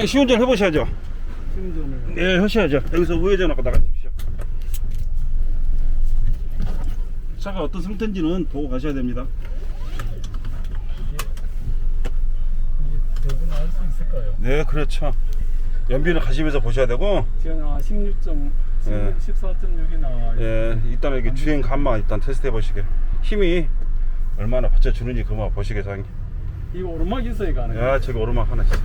자, 시운전 해보셔야죠. 충전을 예, 하셔야죠. 여기서 우회전 하고 나가십시오. 차가 어떤 상태인지는 보고 가셔야 됩니다. 이게 대부분 알 수 있을까요? 네, 그렇죠. 연비는 가시면서 보셔야 되고, 지금 아 16점 예. 14.6이 나와 예, 일단 여기 주행 감마 일단 테스트 해보시게. 힘이 얼마나 받쳐주는지 그만 보시게, 사장님. 이거 오르막 있어야 가는 야, 저기 오르막 하나 있어.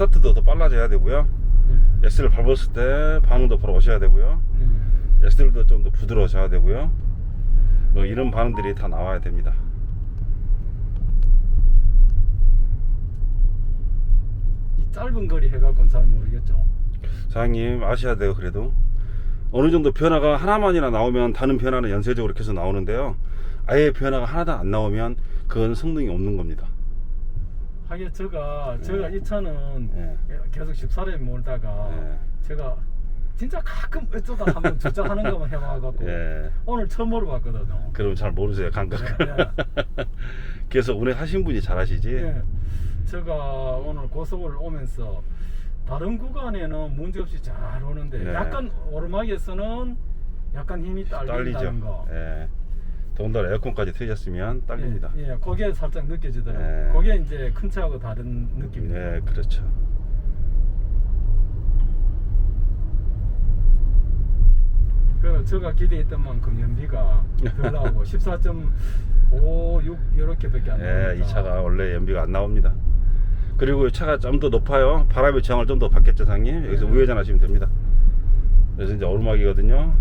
스타트도 더 빨라져야 되고요. 네. S를 밟았을 때 반응도 바로 오셔야 되고요. 네. S들도 좀 더 부드러워져야 되고요. 뭐 이런 반응들이 다 나와야 됩니다. 이 짧은 거리 해갖고는 잘 모르겠죠. 사장님 아셔야 돼요 그래도 어느 정도 변화가 하나만이나 나오면 다른 변화는 연쇄적으로 계속 나오는데요 아예 변화가 하나도 안 나오면 그건 성능이 없는 겁니다 하게 제가 제가 네. 이 차는 예. 계속 14렙 몰다가 예. 제가 진짜 가끔 어쩌다 한번 주차하는 것만 해봐갖고 예. 오늘 처음 몰아봤거든요. 그럼 잘 모르세요 감각 네. 계속 운행하신 분이 잘 하시지 예. 제가 오늘 고속을 오면서 다른 구간에는 문제없이 잘 오는데 네. 약간 오르막에서는 약간 힘이 딸린다는 딸리죠 거. 예. 더군다나 에어컨까지 틀렸으면 딸립니다 예, 예, 거기에 살짝 느껴지더라고요. 네. 거기에 이제 큰 차하고 다른 느낌이에요. 네 그렇죠 그래서 제가 기대했던 만큼 연비가 덜 나오고 14.5, 6 이렇게밖에 안 나옵니다. 예, 이 차가 원래 연비가 안 나옵니다 그리고 이 차가 좀 더 높아요 바람의 저항을 좀 더 받겠죠 상님 여기서 네. 우회전 하시면 됩니다 그래서 이제 오르막이거든요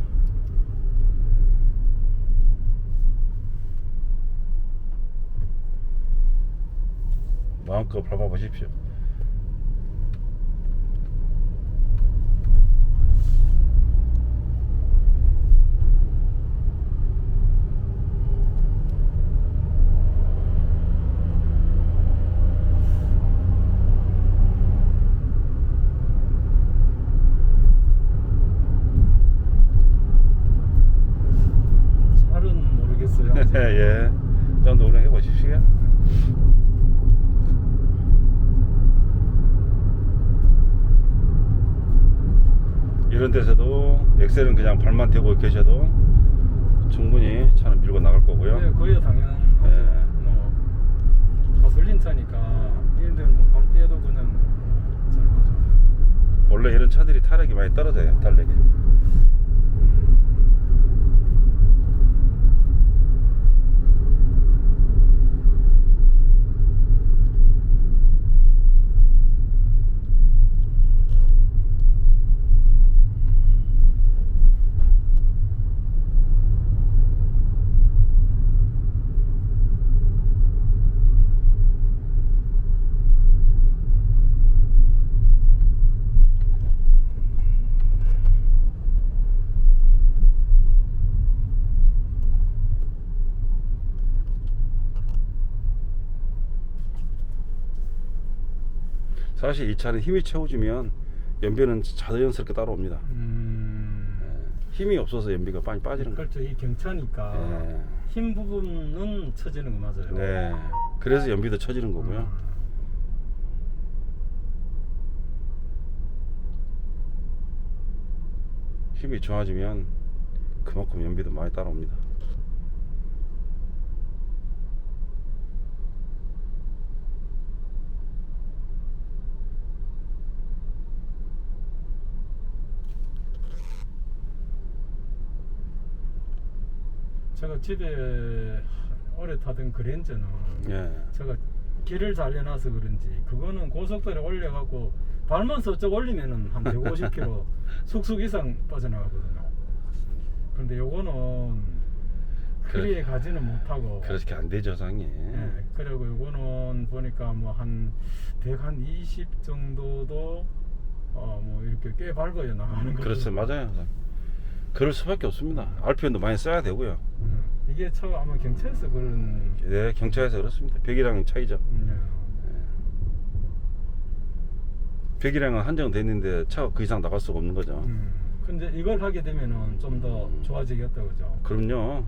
마음껏 밟아 보십시오 잘은 모르겠어요. 아직. 예, 좀더 운행해 보십시오 이런 데서도 엑셀은 그냥 발만 대고 계셔도 충분히 차는 밀고 나갈 거고요 네, 거의 당연하죠. 예. 뭐 가솔린 차니까 얘들 뭐발 떼도 그냥 잘 가죠. 원래 이런 차들이 타력이 많이 떨어져요 달력이 사실 이 차는 힘이 채워지면 연비는 자연스럽게 따라옵니다 음. 예, 힘이 없어서 연비가 많이 빠지는 거예요 그렇죠. 이 경차니까 예. 힘 부분은 처지는 거 맞아요. 네 그래서 연비도 처지는 거고요 음. 힘이 좋아지면 그만큼 연비도 많이 따라옵니다. 집에 오래 타던 그랜저는 예. 제가 길을 잘 내놔서 그런지 그거는 고속도로에 올려갖고 발만 서쪽 올리면은 한 150km 숙숙 이상 빠져나가거든요. 그런데 요거는 그리에 가지는 못하고 그렇게 안 되죠, 상이. 예, 그리고 요거는 보니까 뭐한120 정도도 어 뭐 이렇게 꽤 밝아요 나가는 거. 그렇죠, 맞아요. 그럴 수밖에 없습니다. RPM도 많이 써야 되고요. 음, 이게 차 아마 경차에서 그런 네, 경차에서 그렇습니다. 백이랑 차이죠. 음, 백이랑은 한정돼 있는데 차가 그 이상 나갈 수가 없는 거죠. 음, 근데 이걸 하게 되면은 좀 더 좋아지겠다 그죠? 그럼요.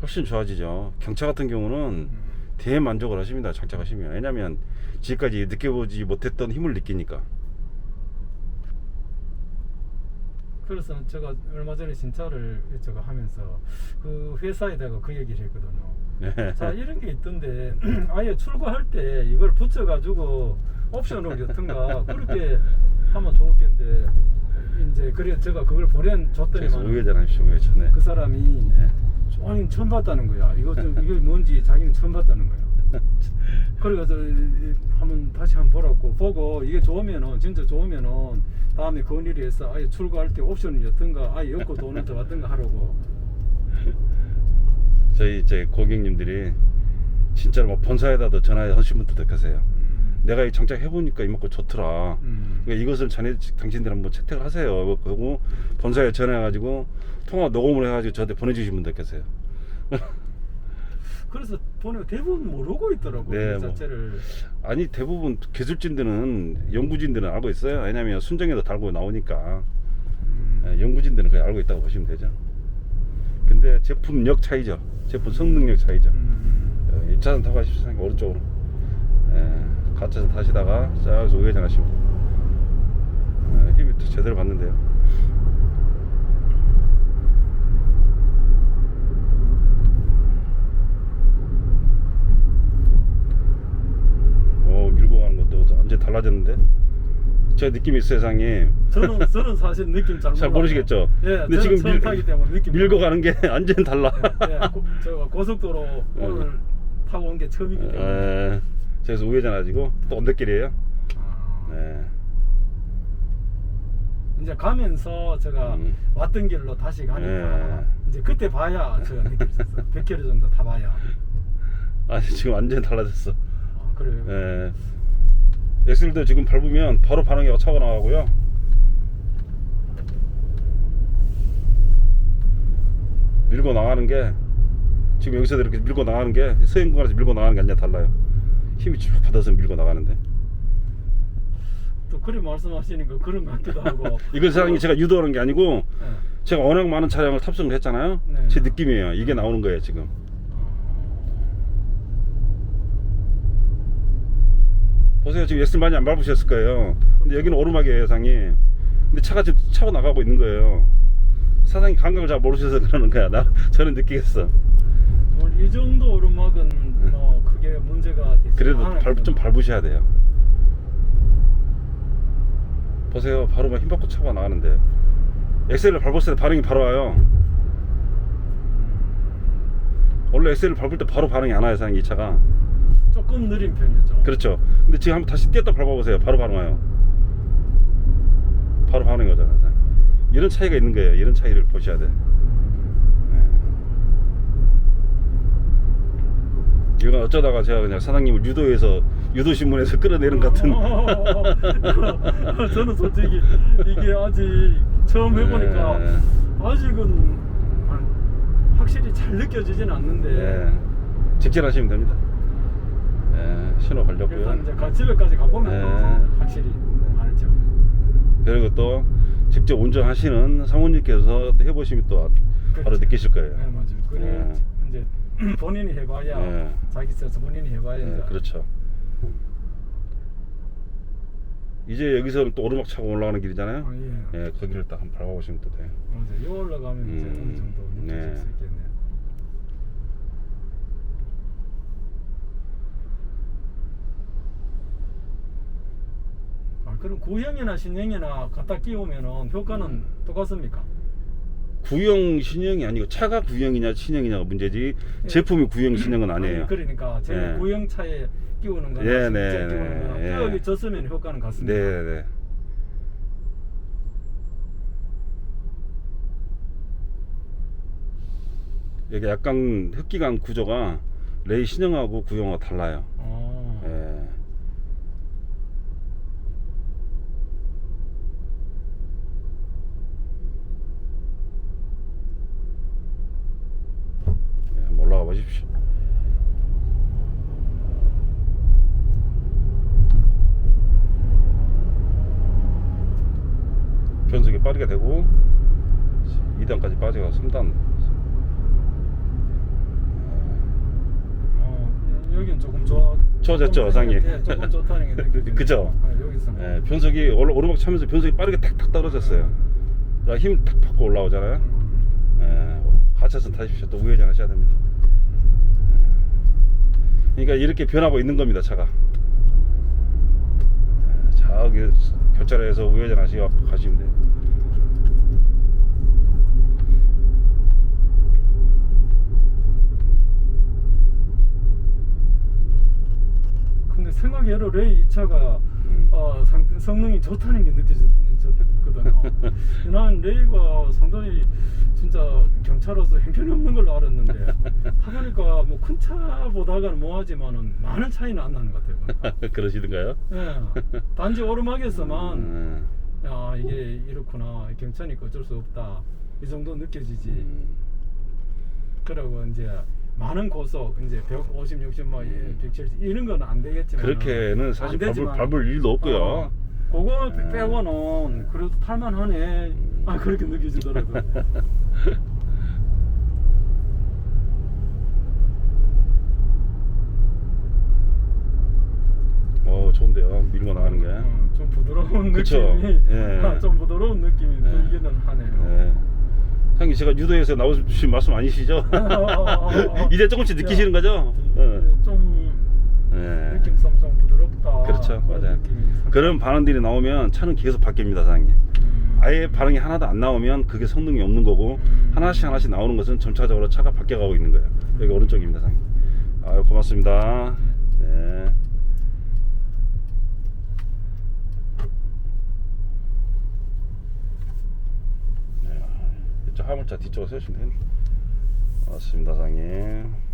훨씬 좋아지죠. 경차 같은 경우는 음. 대만족을 하십니다. 장착하시면. 왜냐면 지금까지 느껴보지 못했던 힘을 느끼니까. 그래서 제가 얼마 전에 진짜를 저거 하면서 그 회사에다가 그 얘기를 했거든요. 네. 자 이런 게 있던데 아예 출고할 때 이걸 붙여가지고 옵션을 였던가 그렇게 하면 좋겠는데 이제 그래 제가 그걸 보낸 줬더니만 우회전하십시오. 우회전에. 그 사람이 예. 아니 처음 봤다는 거야. 이거 좀 이게 뭔지 자기는 처음 봤다는 거야. 그래서 한번 다시 한번 보라고 보고 이게 좋으면은 진짜 좋으면은 다음에 건의를 해서 아예 출고할 때 옵션을 였던가 아예 엮고 돈을 더 받던가 하라고. 저희 이제 고객님들이 진짜로 막 본사에다도 전화하신 분들도 계세요. 내가 이 장착 해보니까 이만큼 좋더라. 음. 그러니까 이것을 자네 당신들 한번 채택을 하세요. 그리고 본사에 전화해가지고 통화 녹음을 해가지고 저한테 보내주신 분들 계세요. 그래서 보니까 대부분 모르고 있더라고 네, 그 뭐. 자체를. 아니 대부분 기술진들은 연구진들은 알고 있어요. 왜냐면 순정에도 달고 나오니까 음. 예, 연구진들은 그냥 알고 있다고 보시면 되죠. 근데 제품력 차이죠. 제품 성능력 차이죠. 음. 어, 1차선 타고 가십시오. 상님, 오른쪽으로. 예, 가차선 타시다가 쫙 우회전하시면 예, 힘이 또 제대로 받는데요. 오 밀고 히 달라졌는데 제 느낌이 있어요 상님 저는 저는 사실 느낌 잘, 잘. 모르시겠죠? 예, 근데 지금 밀- 타기 때문에 느낌 밀고 몰라요. 가는 게 완전 달라 예, 예, 고, 제가 고속도로 오늘 타고 온 게 처음이기 때문에. 에, 그래서 우회전 하시고 또 언덕길이에요 아, 네. 이제 가면서 제가 음. 왔던 길로 다시 가니까 예. 이제 그때 봐야 제가 느낄 수 있어요. 100km 정도 타봐야. 아니 지금 완전 달라졌어 아, 그래요. 예. 엑셀도 지금 밟으면 바로 반응이 차가 나가고요. 밀고 나가는 게 지금 여기서 이렇게 밀고 나가는 게 서행 구간에서 밀고 나가는 게 완전 달라요. 힘이 쭉 받아서 밀고 나가는데. 또 그리 말씀하시니까 그런 것 같기도 하고. 이건 사장님 제가 유도하는 게 아니고 예. 제가 워낙 많은 차량을 탑승을 했잖아요. 네. 제 느낌이에요. 이게 나오는 거예요 지금. 보세요 지금 엑셀 많이 안 밟으셨을 거예요. 근데 여기는 오르막이에요 상이. 근데 차가 지금 차고 나가고 있는 거예요. 사장님 감각을 잘 모르셔서 그러는 거야. 나 저는 느끼겠어. 뭐이 정도 오르막은 뭐 크게 문제가 되지 그래도 밟, 좀. 밟으셔야 돼요. 보세요. 바로 막 힘 받고 차가 나가는데 엑셀을 밟았을 때 반응이 바로 와요. 원래 엑셀을 밟을 때 바로 반응이 안 와요, 사장님 이 차가. 조금 느린 편이었죠. 그렇죠. 근데 지금 한번 다시 띄었다 밟아보세요. 바로 반응 와요. 바로 반응이 오잖아요. 이런 차이가 있는 거예요. 이런 차이를 보셔야 돼. 이건 어쩌다가 제가 그냥 사장님을 유도해서 유도 신문에서 끌어내는 것 같은. 저는 솔직히 이게 아직 처음 해보니까 네. 아직은 아, 확실히 잘 느껴지진 않는데 예. 직진하시면 됩니다. 예, 신호 그래서 걸렸고요. 이제 가- 집에까지 가보면 네. 확실히 알죠. 그리고 또 직접 운전하시는 사모님께서 또 해보시면 또 바로 그렇죠. 느끼실 거예요. 네 맞아요. 그래 예. 이제 본인이 해봐야 네. 자기 스스로 본인이 해봐야 예, 이제 그렇죠. 이제 여기서 또 오르막 차고 올라가는 길이잖아요. 아, 예. 예, 거기를 딱 한번 밟아보시면 또 돼요. 맞아요. 요 올라가면 이제 음, 어느 정도 느껴질 네. 수 있겠네요. 아, 그럼 구형이나 신형이나 갖다 끼우면은 효과는 음. 똑같습니까? 구형 신형이 아니고 차가 구형이냐 신형이냐가 문제지 예. 제품이 구형 신형은 아니에요. 아니, 그러니까 제 예. 구형 차에 끼우는 거나 예, 네, 끼우는 네, 거나 예. 끼워 졌으면 효과는 같습니다. 네, 네. 여기 약간 흡기관 구조가 레이 신형하고 구형하고 달라요. 어. 예. 예, 한번 올라가 보십시오. 변속이 빠르게 되고 2단까지 빠져가 3단 어, 여긴 조금 좋아. 좋아졌죠, 상이? 예, 조금 좋다는 게. 그죠? 네, 여기서는. 예, 변속이 오르- 오르막 차면서 변속이 빠르게 탁탁 떨어졌어요 힘탁 받고 올라오잖아요 음. 예, 가차선 타십시오 또 우회전 하셔야 됩니다 예. 그러니까 이렇게 변하고 있는 겁니다 차가. 예, 저기 교차로에서 우회전 하시고 가시면 돼요. 근데 생각외로 레이 이 차가 음. 어, 상, 성능이 좋다는 게 느껴 졌거든요. 난 레이가 상당히 진짜 경차로서 형편없는 걸로 알았는데 타보니까 뭐 큰 차보다가는 뭐하지만은 많은 차이는 안 나는 것 같아요. 그러시던가요? 예, 단지 오르막에서만 음. 야 이게 이렇구나 경차니까 어쩔 수 없다 이 정도 느껴지지. 음. 그러고 이제 많은 고속 이제 150, 60, 뭐170 이런 건 안 되겠지만 그렇게는 사실 밟을, 밟을 일도 없고요. 어, 그거 음. 빼고는 그래도 탈만하네. 아 그렇게 느껴지더라고요. 어 좋은데요 밀고 나가는 게. 어, 좀 부드러운 그쵸? 느낌이 예. 아, 좀 부드러운 느낌이 예. 들기는 하네요. 네. 형님 제가 유도에서 나오신 말씀 아니시죠? 어, 어, 어, 어. 이제 조금씩 느끼시는 거죠? 네. 좀 네. 느낌 좀 부드럽다. 그렇죠, 맞아요. 그런 반응들이 나오면 차는 계속 바뀝니다, 사장님. 음. 아예 반응이 하나도 안 나오면 그게 성능이 없는 거고 음. 하나씩 하나씩 나오는 것은 점차적으로 차가 바뀌어가고 있는 거예요. 여기 오른쪽입니다, 사장님. 아유 고맙습니다. 네. 네. 이쪽 화물차 뒤쪽으로 세우시면 됩니다. 고맙습니다, 사장님.